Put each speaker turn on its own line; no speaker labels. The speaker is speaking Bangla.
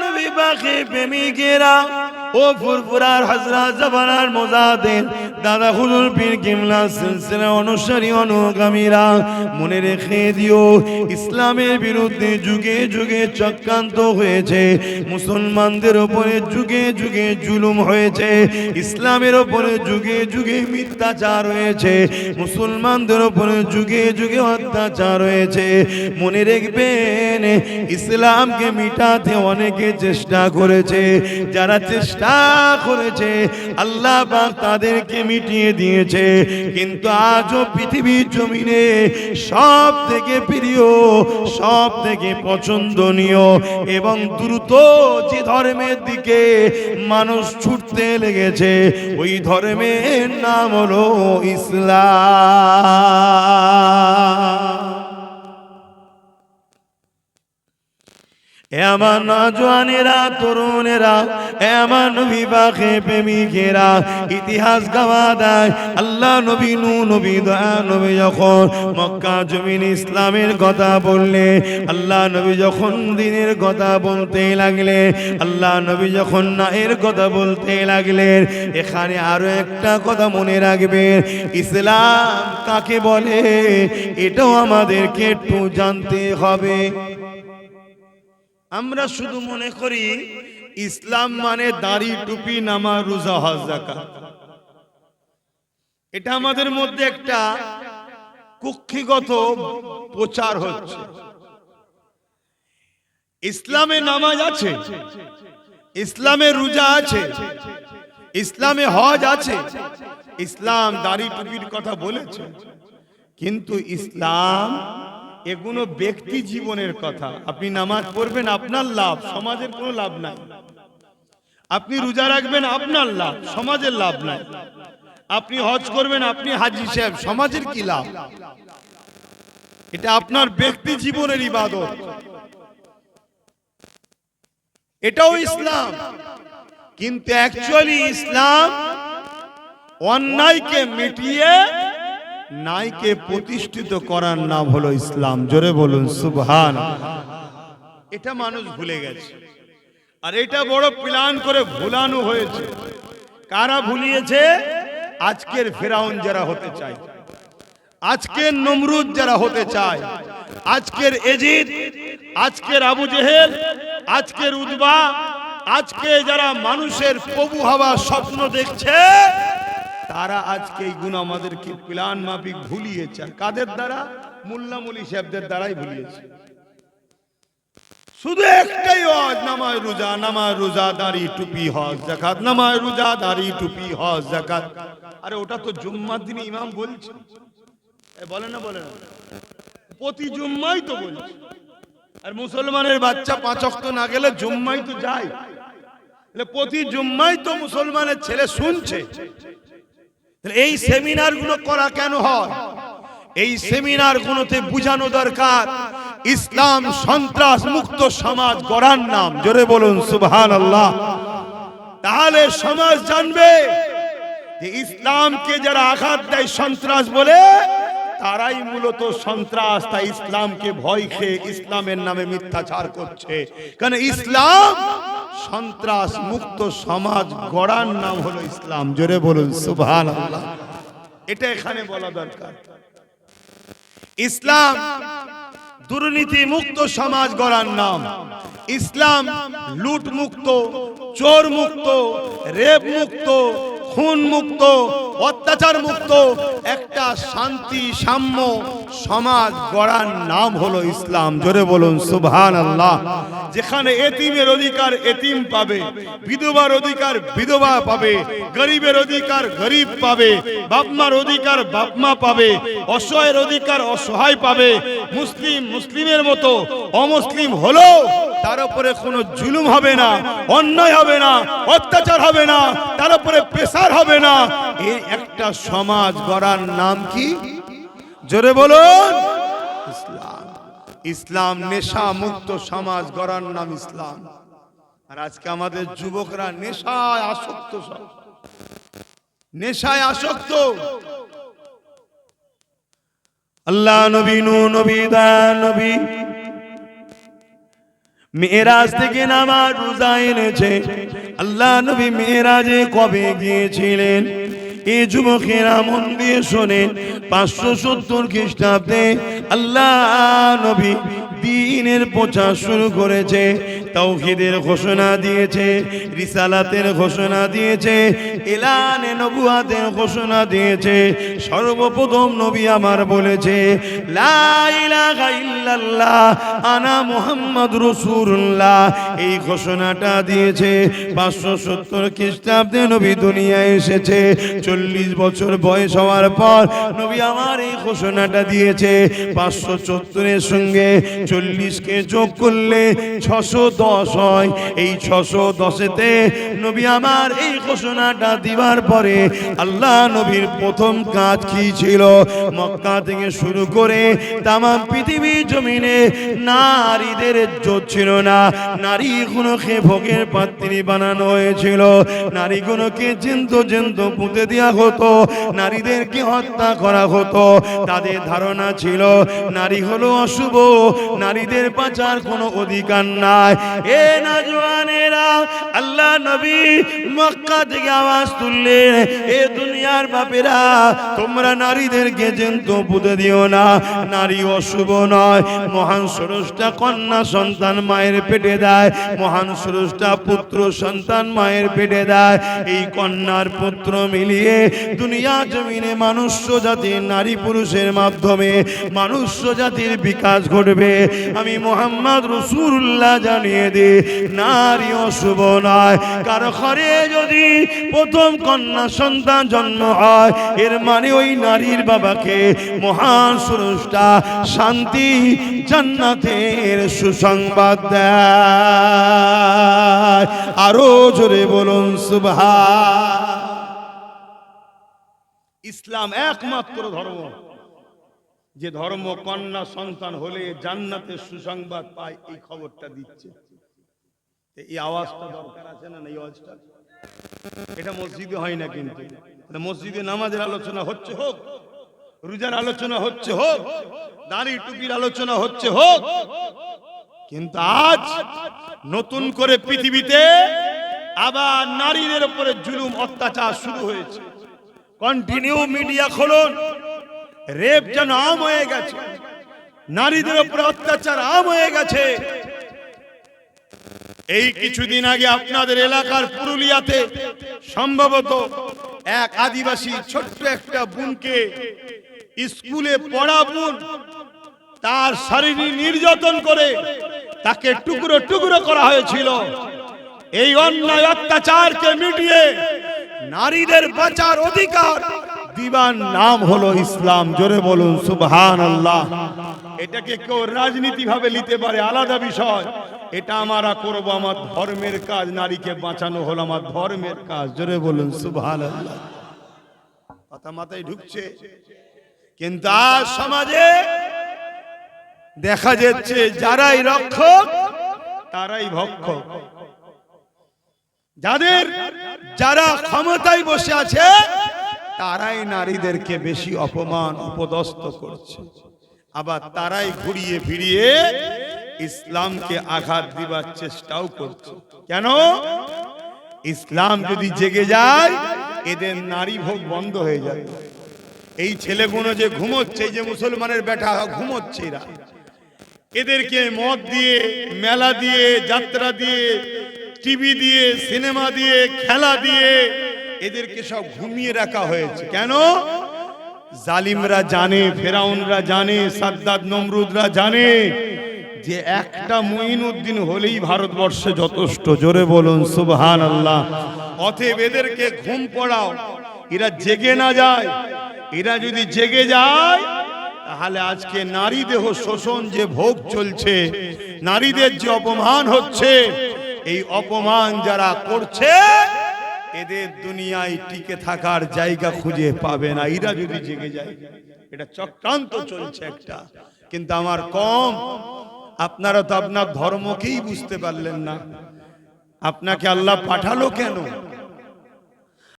نوی باقی پہ می گیرا او فرفرار حضرات زبرار مزادین দাদা হুজুর পীর কিমলা সিলসিলা অনুসারী অনুগামীরা, মনে রেখে দিও, ইসলামের বিরুদ্ধে যুগে যুগে চক্রান্ত হয়েছে, মুসলমানদের উপরে যুগে যুগে জুলুম হয়েছে, ইসলামের উপরে যুগে যুগে মিথ্যাচার হয়েছে, মুসলমানদের উপরে যুগে যুগে অত্যাচার হয়েছে। মনে রাখবেন, ইসলামকে মিটাতে অনেকে চেষ্টা করেছে, যারা চেষ্টা করেছে, আল্লাহ তাদেরকে মিটিয়ে দিয়েছে। কিন্তু আজও পৃথিবীর জমিনে সব থেকে প্রিয় সব থেকে পছন্দনীয় এবং দ্রুত যে ধর্মের দিকে মানুষ ছুটতে লেগেছে, ওই ধর্মের নাম হলো ইসলাম। আমার নজওয়ানেরা তরুণেরা আমার নবী বাখে প্রেমিকেরা ইতিহাস গাওয়া দেয়। আল্লাহ নবী নু, নবী দয়া, নবী যখন মক্কা জমিন ইসলামের কথা বললে, আল্লাহ নবী যখন দিনের কথা বলতে লাগলে, আল্লাহ নবী যখন নায়ের কথা বলতে লাগলেন, এখানে আরও একটা কথা মনে রাখবেন ইসলাম কাকে বলে? এটাও আমাদেরকে একটু জানতে হবে। আমরা শুধু মনে করি ইসলাম মানে দাড়ি, টুপি নামা রোজা, হজ এটা আমাদের মধ্যে একটা কুক্ষিগত প্রচার হচ্ছে। ইসলামে নামাজ আছে, ইসলামে রোজা আছে, ইসলামে হজ আছে, ইসলাম দাড়ি, টুপির কথা বলেছে। কিন্তু ইসলাম এগুলো ব্যক্তি জীবনের কথা। আপনি নামাজ পড়বেন, আপনার লাভ, সমাজের কোনো লাভ নাই। আপনি রোজা রাখবেন, আপনার লাভ, সমাজের লাভ নাই। আপনি হজ করবেন, আপনি হাজি সাহেব, সমাজের কি লাভ? এটা আপনার ব্যক্তি জীবনের ইবাদত। এটাও ইসলাম। কিন্তু অ্যাকচুয়ালি ইসলাম অন্যায়কে মিটিয়ে নাইকে প্রতিষ্ঠিত করার নাম হলো ইসলাম। জোরে বলুন সুবহান এটা মানুষ ভুলে গেছে। আর এটা বড় প্ল্যান করে ভুলানো হয়েছে। কারা ভুলিয়েছে? আজকের ফেরাউন যারা হতে চায়। আজকের নমরুদ যারা হতে চায়। আজকের এজিদ, আজকের আবু জেহেল, আজকের উদ্বা আজকে যারা মানুষের প্রভু হওয়া স্বপ্ন দেখছে তারা আজকে এই গুণ আমাদেরকে প্লান মাফিক ভুলিয়েছে। কাদের দ্বারা? মোল্লা মলি সাহেবদের দ্বারাই ভুলিয়েছে। শুধু একটাই হজ নামায় রোজা নামায় রোজা, দাড়ি, টুপি, হজ জাকাত নামায় রোজা, দাড়ি, টুপি, হজ জাকাত আরে ওটা তো জুম্মার দিনে ইমাম বলছে। বলে না বলে না। প্রতি জুম্মাই তো বলছে। আর মুসলমানের বাচ্চা পাঁচ অক্ত না গেলে জুম্মাই তো যায়। প্রতি জুম্মাই তো মুসলমানের ছেলে শুনছে। এই সেমিনারগুলো করা কেন হয়? এই সেমিনার গুলোতে বুঝানো দরকার, ইসলাম সন্ত্রাস মুক্ত সমাজ গড়ার নাম। জোরে বলুন সুবহান আল্লাহ তাহলে সমাজ জানবে যে ইসলামকে যারা আঘাত দেয় সন্ত্রাস বলে, তারাই মূলত সন্ত্রাস। তাই ইসলামকে ভয় খেয়ে ইসলামের নামে মিথ্যাচার করছে। কারণ ইসলাম সন্ত্রাস মুক্ত সমাজ গড়ার নাম হলো ইসলাম। জোরে বলুন আল্লাহ এটা এখানে বলা দরকার। ইসলাম দুর্নীতি মুক্ত সমাজ গড়ার নাম। ইসলাম লুট মুক্ত, চোর মুক্ত, রেপ মুক্ত, খুন মুক্ত, অত্যাচার মুক্ত, একটা শান্তি, সাম্য সমাজ গড়ার নাম হলো ইসলাম। জোরে বলুন সুবহান আল্লাহ যেখানে এতিমের অধিকার এতিম পাবে, বিধবার অধিকার বিধবা পাবে, গরিবের অধিকার গরিব পাবে, বাপমার অধিকার বাপমা পাবে, অসহায়ের অধিকার অসহায় পাবে, মুসলিম মুসলিমের মতো অমুসলিম হলো, তার উপরে কোনো জুলুম হবে না, অন্যায় হবে না, অত্যাচার হবে না, তার উপরে প্রেসার হবে না। এই একটা সমাজ গড়ার নাম কি? জোরে বলুন। ইসলাম। ইসলাম নেশা মুক্ত সমাজ, গড়ার নাম ইসলাম। আর আজকে আমাদের যুবকরা নেশায় আসক্ত সব। নেশায় আসক্ত। আল্লাহ নবী নু নবী দা নবী। মেয়েরাজ থেকে নামাজ রোজা এনেছে। আল্লাহ নবী মেয়েরাজে কবে গিয়েছিলেন? এ যুবকেরা মন দিয়ে শোনে পাঁচশো সত্তর খ্রিস্টাব্দে আল্লাহ নবী দিনের প্রচার শুরু করেছে। তৌহিদের ঘোষণা দিয়েছে, রিসালাতের ঘোষণা দিয়েছে, এলানে নবুয়াতের ঘোষণা দিয়েছে, সর্বপ্রথম নবী আমার বলেছে আনা মুহাম্মদ রাসূলুল্লাহ। এই ঘোষণাটা দিয়েছে পাঁচশো সত্তর খ্রিস্টাব্দে নবী দুনিয়ায় এসেছে, চল্লিশ বছর বয়স হওয়ার পর নবী আমার এই ঘোষণাটা দিয়েছে, পাঁচশো চত্তরের সঙ্গে চল্লিশকে যোগ করলে ছশো দশ হয়। এই ছশো দশেতে নবী আমার এই ঘোষণাটা দিবার পরে আল্লাহ নবীর প্রথম কাজ কি ছিল? মক্কা থেকে শুরু করে তাম পৃথিবী জমিনে নারীদের ইজ্জত ছিল না। নারীগুলোকে ভোগের পাত্রী বানানো হয়েছিল। নারীগুলোকে জেন্ত জেন্ত পুঁতে দেওয়া হতো। নারীদেরকে হত্যা করা হতো। তাদের ধারণা ছিল, নারী হলো অশুভ। নারীদের বাঁচার কোনো অধিকার নাই। আল্লাহ নবী মক্কা থেকে আওয়াজ তুললেন, এ দুনিয়ার বাপেরা, তোমরা নারীদেরকে জেন্ত পুঁতে দিও না, নারী অশুভ নয়, মহান কন্যা সন্তান মায়ের পেটে দেয়, মহান সরসটা পুত্র সন্তান মায়ের পেটে দেয়, এই কন্যার পুত্র মিলিয়ে দুনিয়া জমিনে মনুষ্য জাতির নারী পুরুষের মাধ্যমে মনুষ্য জাতির বিকাশ ঘটবে। আমি মোহাম্মদ রসুল্লাহ জানিয়ে দিই নারী অশুভ নয়। কারও ঘরে যদি প্রথম কন্যা সন্তান জন্ম হয়, এর মানে ওই নারীর বাবাকে মহান সুরষ্টা শান্তি, জান্নাতের সুসংবাদ দেয়। আরও জোরে বলুন সুভা ইসলাম একমাত্র ধর্ম। যে ধর্ম কন্যা সন্তান হলে জান্নাতের সুসংবাদ পায়, এই খবরটা দিচ্ছে। এই আওয়াজটা দরকার আছে না এই আওয়াজটা? এটা মসজিদে হয় না কিন্তু। মসজিদে নামাজের আলোচনা হচ্ছে হোক, রোজার আলোচনা হচ্ছে হোক, দাড়ি টুপির আলোচনা হচ্ছে হোক, কিন্তু আজ নতুন করে পৃথিবীতে আবার নারীদের উপরে জুলুম, অত্যাচার শুরু হয়েছে। Continue media খোলন। রেপ যেন আম হয়ে গেছে, নারীদের উপরে অত্যাচার আম হয়ে গেছে। এই কিছুদিন আগে আপনাদের এলাকার পুরুলিয়াতে সম্ভবত এক আদিবাসী ছোট্ট একটা বোনকে স্কুলে পড়া বোন তার শারীরিক নির্যাতন করে তাকে টুকরো টুকরো করা হয়েছিল। এই অন্যায় অত্যাচারকে মিটিয়ে নারীদের বাঁচার অধিকার দিবার নাম হলো ইসলাম। জোরে বলুন সুবহান আল্লাহ এটাকে কেউ রাজনীতি ভাবে নিতে পারে, আলাদা বিষয়। এটা আমরা করব আমার ধর্মের কাজ, নারীকে বাঁচানো হলো আমার ধর্মের কাজ। জোরে বলুন আল্লাহ কথা মাথায় ঢুকছে। কিন্তু আজ সমাজে দেখা যাচ্ছে যারাই রক্ষক, তারাই ভক্ষক। যাদের যারা ক্ষমতায় বসে আছে, তারাই নারীদেরকে বেশি অপমান উপদস্ত করছে। আবার তারাই ঘুরিয়ে ফিরিয়ে ইসলামকে আঘাত দিবার চেষ্টাও করছে। কেন? ইসলাম যদি জেগে যায়, এদের নারী ভোগ বন্ধ হয়ে যাবে। এই ছেলেগুলো যে ঘুমোচ্ছে যে মুসলমানের বেটা ঘুমোচ্ছে এরা। এদেরকে মদ দিয়ে, মেলা দিয়ে, যাত্রা দিয়ে, টিভি দিয়ে, সিনেমা দিয়ে, খেলা দিয়ে এদেরকে সব ঘুমিয়ে রাখা হয়েছে। কেন? জালিমরা জানে, ফেরাউনরা জানে, সাদ্দাদ, নমরুদরা জানে যে একটা মুইনুদ্দিন হলেই ভারতবর্ষে যথেষ্ট। জোরে বলুন সুবহান আল্লাহ অতএব এদেরকে ঘুম পড়াও। এরা জেগে না যায়। এরা যদি জেগে যায় তাহলে আজকে নারী দেহ শোষণ যে ভোগ চলছে নারীদের যে অপমান হচ্ছে এই অপমান যারা করছে এদের দুনিয়ায় টিকে থাকার জায়গা খুঁজে পাবে না। এরা যদি জেগে যায় এটা চক্রান্ত চলছে একটা। কিন্তু আমার কম আপনারা তো আপনার ধর্মকেই বুঝতে পারলেন না। আপনাকে আল্লাহ পাঠালো কেন?